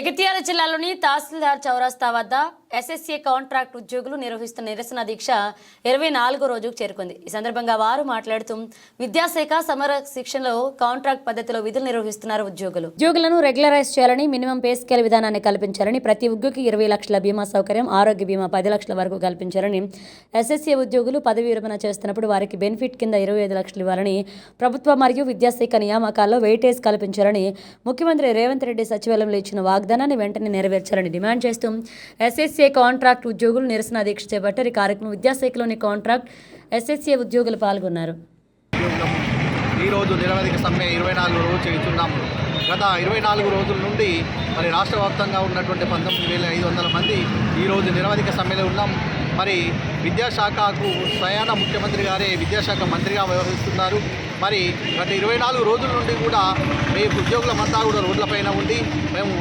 జగిత్యాల జిల్లాలోని తహసీల్దార్ చౌరస్తా వద్ద ఎస్ఎస్ఏ కాంట్రాక్ట్ ఉద్యోగులు నిర్వహిస్తున్న నిరసన దీక్ష ఇరవై నాలుగో రోజుకు చేరుకుంది. ఈ సందర్భంగా వారు మాట్లాడుతూ విద్యాశాఖ సమర శిక్షణలో కాంట్రాక్ట్ పద్ధతిలో విధులు నిర్వహిస్తున్నారు ఉద్యోగులు. ఉద్యోగులను రెగ్యులరైజ్ చేయాలని మినిమం పే స్కేల్ విధానాన్ని కల్పించాలని ప్రతి ఉద్యోగికి ఇరవై లక్షల బీమా సౌకర్యం ఆరోగ్య బీమా పది లక్షల వరకు కల్పించాలని ఎస్ఎస్ఏ ఉద్యోగులు పదవి విరమణ చేస్తున్నప్పుడు వారికి బెనిఫిట్ కింద ఇరవై ఐదు లక్షలు ఇవ్వాలని ప్రభుత్వ మరియు విద్యాశాఖ నియామకాల్లో వెయిటేజ్ కల్పించాలని ముఖ్యమంత్రి రేవంత్ రెడ్డి సచివాలయంలో ఇచ్చిన వాగ్దానాన్ని వెంటనే నెరవేర్చాలని డిమాండ్ చేస్తూ ఎస్ఎస్ఏ కాంట్రాక్ట్ ఉద్యోగులు నిరసన దీక్ష చేపట్టారు. ఈ కార్యక్రమం విద్యాశాఖలోని కాంట్రాక్ట్ ఎస్ఎస్ఏ ఉద్యోగులు పాల్గొన్నారు. ఉద్యోగం ఈరోజు నిరవధిక సమ్మె ఇరవై నాలుగు రోజులు చేస్తున్నాము. గత ఇరవై నాలుగు రోజుల నుండి మరి రాష్ట్ర వ్యాప్తంగా ఉన్నటువంటి పంతొమ్మిది వేల ఐదు వందల మంది ఈరోజు నిరవధిక సమ్మెలో ఉన్నాం. మరి విద్యాశాఖకు స్వయాన ముఖ్యమంత్రి గారే విద్యాశాఖ మంత్రిగా వ్యవహరిస్తున్నారు. మరి గత ఇరవై నాలుగు రోజుల నుండి కూడా మీ ఉద్యోగులమంతా కూడా రోడ్లపైన ఉండి మేము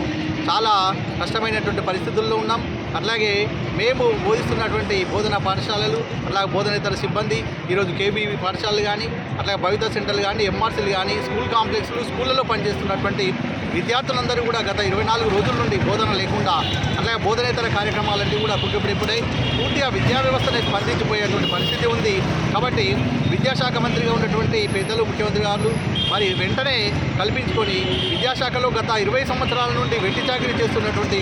చాలా కష్టమైనటువంటి పరిస్థితుల్లో ఉన్నాం. అట్లాగే మేము బోధిస్తున్నటువంటి బోధన పాఠశాలలు అట్లాగే బోధనేతర సిబ్బంది ఈరోజు కేబీవీ పాఠశాలలు కానీ అట్లాగే భవిత సెంటర్లు కానీ ఎంఆర్సీలు కానీ స్కూల్ కాంప్లెక్స్లు స్కూళ్ళలో పనిచేస్తున్నటువంటి విద్యార్థులందరూ కూడా గత ఇరవై నాలుగు రోజుల నుండి బోధన లేకుండా అట్లాగే బోధనేతర కార్యక్రమాలన్నీ కూడా కుక్కిపిడిప్పుడై పూర్తిగా విద్యా వ్యవస్థనే స్పందించిపోయేటువంటి పరిస్థితి ఉంది. కాబట్టి విద్యాశాఖ మంత్రిగా ఉన్నటువంటి పెద్దలు ముఖ్యమంత్రి గారు మరి వెంటనే కల్పించుకొని విద్యాశాఖలో గత ఇరవై సంవత్సరాల నుండి వెట్టి చాకరీ చేస్తున్నటువంటి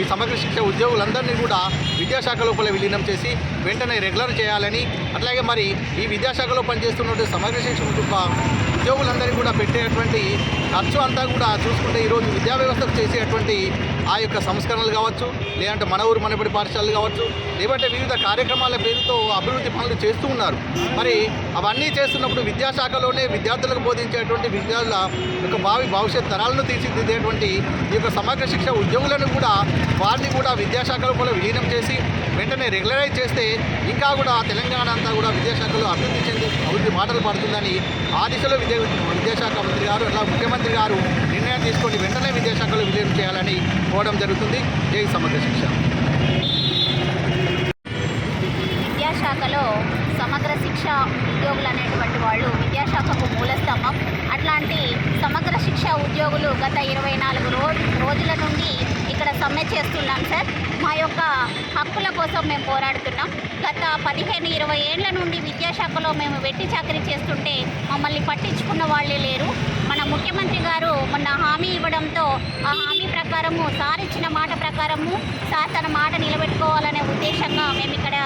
ఈ సమగ్ర శిక్ష ఉద్యోగులందరినీ కూడా విద్యాశాఖ లోపల విలీనం చేసి వెంటనే రెగ్యులర్ చేయాలని అట్లాగే మరి ఈ విద్యాశాఖలో పనిచేస్తున్నటువంటి సమగ్ర శిక్ష కుటుంబ ఉద్యోగులందరినీ కూడా పెట్టేటువంటి ఖర్చు అంతా కూడా చూసుకుంటే ఈరోజు విద్యా వ్యవస్థకు చేసేటువంటి ఆ యొక్క సంస్కరణలు కావచ్చు లేదంటే మన ఊరు మనబడి పాఠశాలలు కావచ్చు లేదంటే వివిధ కార్యక్రమాల పేరుతో అభివృద్ధి పనులు చేస్తూ ఉన్నారు. మరి అవన్నీ చేస్తున్నప్పుడు విద్యాశాఖలోనే విద్యార్థులకు బోధించే బోధించేటువంటి విద్యార్థుల యొక్క భావి భవిష్యత్ తరాలను తీర్చిదిద్దేటువంటి ఈ యొక్క సమగ్ర శిక్ష ఉద్యోగులను కూడా వారిని కూడా విద్యాశాఖలో కూడా విలీనం చేసి వెంటనే రెగ్యులరైజ్ చేస్తే ఇంకా కూడా తెలంగాణ అంతా కూడా విద్యాశాఖలో అభివృద్ధి చెంది అభివృద్ధి మాటలు పడుతుందని ఆ దిశలో విద్యా విద్యాశాఖ మంత్రి గారు అట్లా ముఖ్యమంత్రి గారు నిర్ణయం తీసుకొని వెంటనే విద్యాశాఖలో విలీనం చేయాలని కోవడం జరుగుతుంది. జై సమగ్ర శిక్ష. విద్యాశాఖలో శిక్ష ఉద్యోగులు అనేటువంటి వాళ్ళు విద్యాశాఖకు మూలస్తంభం. అట్లాంటి సమగ్ర శిక్ష ఉద్యోగులు గత ఇరవై నాలుగు రోజు రోజుల నుండి ఇక్కడ సమ్మె చేస్తున్నాం సార్. యొక్క హక్కుల కోసం మేము పోరాడుతున్నాం. గత పదిహేను ఇరవై ఏళ్ళ నుండి విద్యాశాఖలో మేము వెట్టి చాకరీ చేస్తుంటే మమ్మల్ని పట్టించుకున్న వాళ్ళే లేరు. మన ముఖ్యమంత్రి గారు మొన్న హామీ ఇవ్వడంతో ఆ హామీ ప్రకారము సార్ ఇచ్చిన మాట ప్రకారము సార్ తన మాట నిలబెట్టుకోవాలనే ఉద్దేశంగా మేము ఇక్కడ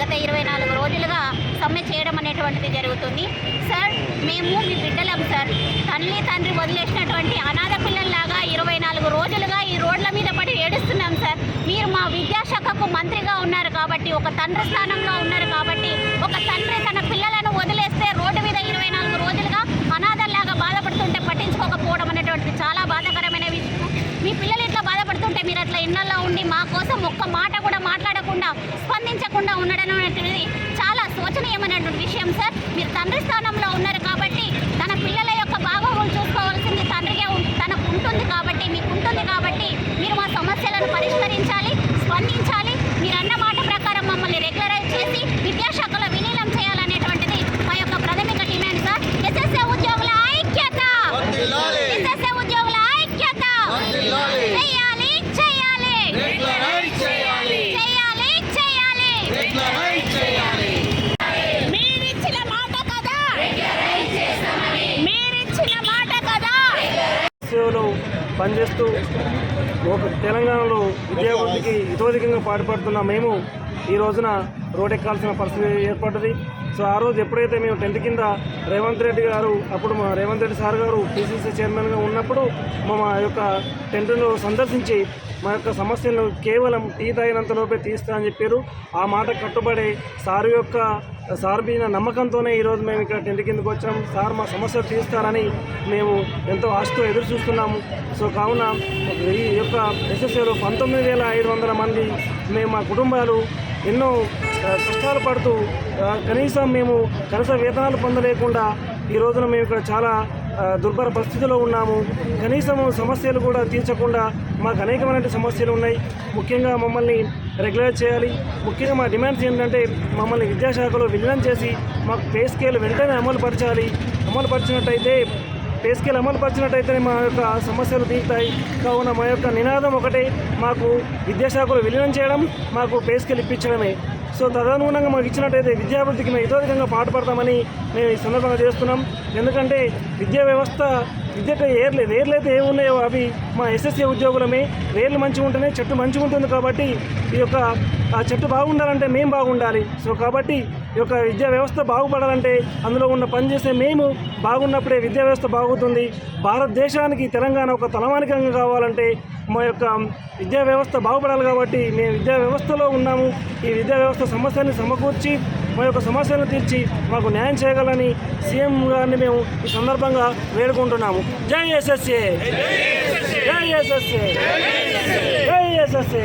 గత ఇరవై నాలుగు రోజులుగా సమ్మె చేయడం అనేటువంటిది జరుగుతుంది. సార్ మేము మీ బిడ్డలం సార్. తల్లి తండ్రి వదిలేసినటువంటి అనాథ పిల్లల్లాగా ఇరవై నాలుగు రోజులుగా ఈ రోడ్ల మీద పడి ఏడుస్తున్నాం సార్ మీరు మా విద్యాశాఖకు మంత్రిగా ఉన్నారు కాబట్టి ఒక తండ్రి స్థానంలో ఉన్నారు కాబట్టి ఒక తండ్రి తన పిల్లలను వదిలేస్తే రోడ్డు మీద ఇరవై నాలుగు రోజులుగా అనాథల్లాగా బాధపడుతుంటే పట్టించుకోకపోవడం అనేటువంటిది చాలా బాధాకరమైన విషయం. మీ పిల్లలు ఇట్లా బాధపడుతుంటే మీరు అట్లా ఇళ్ళలో ఉండి మా కోసం ఒక్క మాట కూడా మాట్లాడకుండా స్పందించకుండా ఉండడం అనేటువంటిది చాలా శోచనీయమైనటువంటి విషయం సార్. మీరు తండ్రి స్థానంలో ఉన్నారు కాబట్టి తన పిల్లల యొక్క బాగోగులు చూసుకోవాల్సింది తండ్రిగా తనకు ఉంటుంది కాబట్టి మీకు ఉంటుంది కాబట్టి మీరు మా సమస్యలను పరిష్కరించాలి స్పందించాలి మీరు అన్న మాట ప్రకారం మమ్మల్ని రెగ్యులరైజ్ చేసి విద్యాశాఖలో విలీనం చేయాలనేటువంటిది మా యొక్క ప్రాథమిక డిమాండ్ సార్ ఎస్ఎస్ఏ ఉద్యోగుల ఐక్యత ఎస్ఎస్ఏ ఉద్యోగుల ఐక్యత చేయాలి చేయాలి చేయాలి చేయాలి మీరిచ్చిన మాట కదా మీరిచ్చిన మాట కదా సేవలో పనిచేస్తూ ఒక తెలంగాణలో విద్యాభివృద్ధికి ఇతోధికంగా పాటుపడుతున్న మేము ఈ రోజున రోడ్డెక్కాల్సిన పరిస్థితి ఏర్పడ్డది. సో ఆ రోజు ఎప్పుడైతే మేము టెంట్ కింద రేవంత్ రెడ్డి గారు అప్పుడు మా రేవంత్ రెడ్డి సార్ గారు పిసిసి చైర్మన్గా ఉన్నప్పుడు మా యొక్క టెన్త్ను సందర్శించి మా యొక్క సమస్యలను కేవలం టీ తాగినంతలోపే తీస్తా అని చెప్పారు. ఆ మాట కట్టుబడి సార్ యొక్క సార్ మీద నమ్మకంతోనే ఈరోజు మేము ఇక్కడ టెంట్ కిందకు వచ్చాం. సార్ మా సమస్యలు తీస్తారని మేము ఎంతో ఆశతో ఎదురు చూస్తున్నాము. సో కావున ఈ యొక్క ఎస్ఎస్ఏలో పంతొమ్మిది వేల ఐదు వందల మంది మేము మా కుటుంబాలు ఎన్నో కష్టాలు పడుతూ కనీసం మేము కనీస వేతనాలు పొందలేకుండా ఈ రోజున మేము ఇక్కడ చాలా దుర్భర పరిస్థితిలో ఉన్నాము. కనీసం సమస్యలు కూడా తీర్చకుండా మాకు అనేకమైన సమస్యలు ఉన్నాయి. ముఖ్యంగా మమ్మల్ని రెగ్యులర్ చేయాలి. ముఖ్యంగా మా డిమాండ్స్ ఏంటంటే మమ్మల్ని విద్యాశాఖలో విలీనం చేసి మాకు పే స్కేల్ వెంటనే అమలు పరచాలి. అమలు పరిచినట్టయితే పే స్కేల్ అమలు పరిచినట్టయితేనే మా యొక్క సమస్యలు తీరుతాయి. కావున మా యొక్క నినాదం ఒకటే మాకు విద్యాశాఖలో విలీనం చేయడం మాకు పే స్కేల్ ఇప్పించడమే. సో తదనుగుణంగా మాకు ఇచ్చినట్టయితే విద్యాభివృద్ధికి మేము ఇతోధికంగా పాటుపడతామని మేము ఈ సందర్భంగా చేస్తున్నాం. ఎందుకంటే విద్యా వ్యవస్థ విద్యకు ఏర్లే అయితే ఏమున్నాయో అవి మా ఎస్ఎస్సీ ఉద్యోగులమే. వేర్లు మంచిగా ఉంటేనే చెట్టు మంచిగా ఉంటుంది కాబట్టి ఈ యొక్క ఆ చెట్టు బాగుండాలంటే మేము బాగుండాలి. సో కాబట్టి ఈ యొక్క విద్యా వ్యవస్థ బాగుపడాలంటే అందులో ఉన్న పనిచేసే మేము బాగున్నప్పుడే విద్యా వ్యవస్థ బాగుతుంది. భారతదేశానికి తెలంగాణ ఒక తలమానికంగా కావాలంటే మా యొక్క విద్యా వ్యవస్థ బాగుపడాలి కాబట్టి మేము విద్యా వ్యవస్థలో ఉన్నాము. ఈ విద్యా వ్యవస్థ సమస్యల్ని సమకూర్చి మా యొక్క సమస్యలను తీర్చి మాకు న్యాయం చేయగలని సీఎం గారిని మేము ఈ సందర్భంగా వేడుకుంటున్నాము. జై ఎస్ఎస్ఏ! జై ఎస్ఎస్ఏ! జై ఎస్ఎస్ఏ!